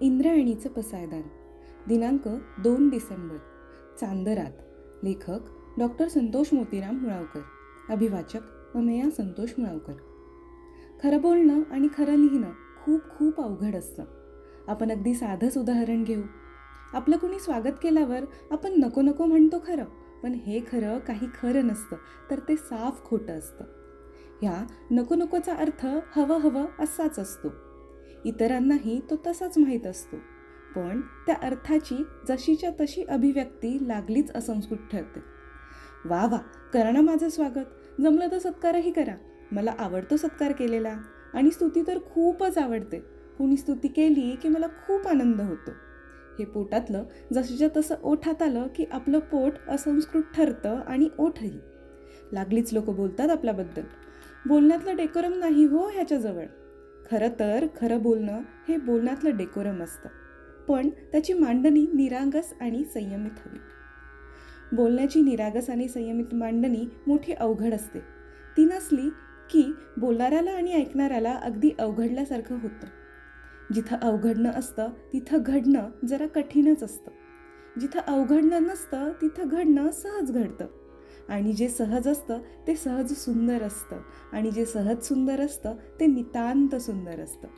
इंद्रायणीचं पसायदान. दिनांक दोन डिसेंबर. चांदरात. लेखक डॉक्टर संतोष मोतीराम मुळावकर. अभिवाचक अमेया संतोष मुळावकर. खरं बोलणं आणि खरं लिहिणं खूप खूप अवघड असतं. आपण अगदी साधंच उदाहरण घेऊ. आपलं कुणी स्वागत केल्यावर आपण नको नको म्हणतो खरं पण हे खरं काही खरं नसतं तर ते साफ खोटं असतं. ह्या नको नकोचा अर्थ हवं हवं असाच असतो. इतरांनाही तो तसाच माहीत असतो. पण त्या अर्थाची जशीच्या तशी अभिव्यक्ती लागलीच असंस्कृत ठरते. वा वा करा ना माझं स्वागत. जमलं तर सत्कारही करा. मला आवडतो सत्कार केलेला. आणि स्तुती तर खूपच आवडते. कुणी स्तुती केली की मला खूप आनंद होतो. हे पोटातलं जशीच्या तसं ओठात आलं की आपलं पोट असंस्कृत ठरतं आणि ओठही. लागलीच लोक बोलतात आपल्याबद्दल. बोलण्यातलं डेकोरम नाही हो ह्याच्याजवळ. खरं तर खरं बोलणं हे बोलण्यातलं डेकोरम असतं. पण त्याची मांडणी निरागस आणि संयमित हवी. बोलण्याची निरागस आणि संयमित मांडणी मोठी अवघड असते. ती नसली की बोलणाऱ्याला आणि ऐकणाऱ्याला अगदी अवघडल्यासारखं होतं. जिथं अवघडणं असतं तिथं घडणं जरा कठीणच असतं. जिथं अवघडणं नसतं तिथं घडणं सहज घडतं. आणि जे सहज असतं ते सहज सुंदर असतं. आणि जे सहज सुंदर असतं ते नितांत सुंदर असतं.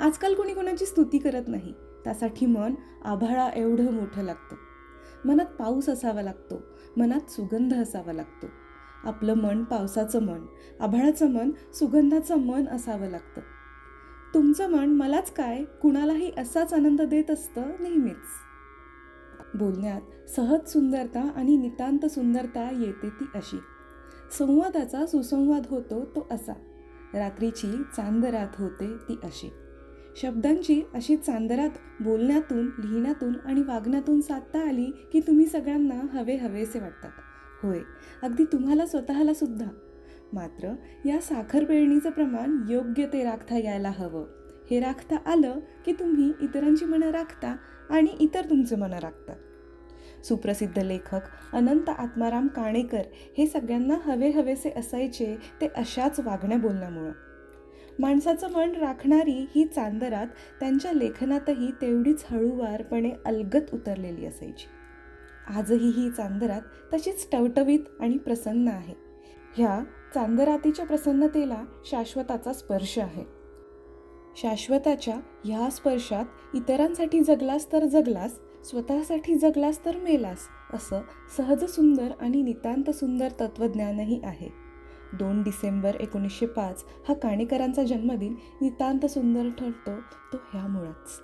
आजकाल कोणी कोणाची स्तुती करत नाही. त्यासाठी मन आभाळा एवढं मोठं लागतं. मनात पाऊस असावा लागतो. मनात सुगंध असावा लागतो. आपलं मन पावसाचं मन आभाळाचं मन सुगंधाचं मन असावं लागतं. तुमचं मन मलाच काय कुणालाही असाच आनंद देत असतं नेहमीच. बोलण्यात सहज सुंदरता आणि नितांत सुंदरता येते ती अशी. संवादाचा सुसंवाद होतो तो असा. रात्रीची चांदरात होते ती अशी. शब्दांची अशी चांदरात बोलण्यातून लिहिण्यातून आणि वागण्यातून साधता आली की तुम्ही सगळ्यांना हवे हवेसे वाटतात. होय अगदी तुम्हाला स्वतःला सुद्धा. मात्र या साखर पेरणीचं प्रमाण योग्य ते राखता यायला हवं. हे राखता आलं की तुम्ही इतरांची मनं राखता आणि इतर तुमचं मनं राखतात सुप्रसिद्ध लेखक अनंत आत्माराम काणेकर हे सगळ्यांना हवे हवेसे असायचे ते अशाच वागण्या बोलण्यामुळं. माणसाचं मन राखणारी ही चांदरात त्यांच्या लेखनातही तेवढीच हळूवारपणे अलगत उतरलेली असायची. आजही ही चांदरात तशीच टवटवीत आणि प्रसन्न आहे. ह्या चांदरातीच्या प्रसन्नतेला शाश्वताचा स्पर्श आहे. शाश्वताच्या ह्या स्पर्शात इतरांसाठी जगलास तर जगलास स्वतःसाठी जगलास तर मेलास असं सहज सुंदर आणि नितांत सुंदर तत्त्वज्ञानही आहे. दोन डिसेंबर एकोणीसशे पाच हा काणेकरांचा जन्मदिन नितांत सुंदर ठरतो तो ह्यामुळंच.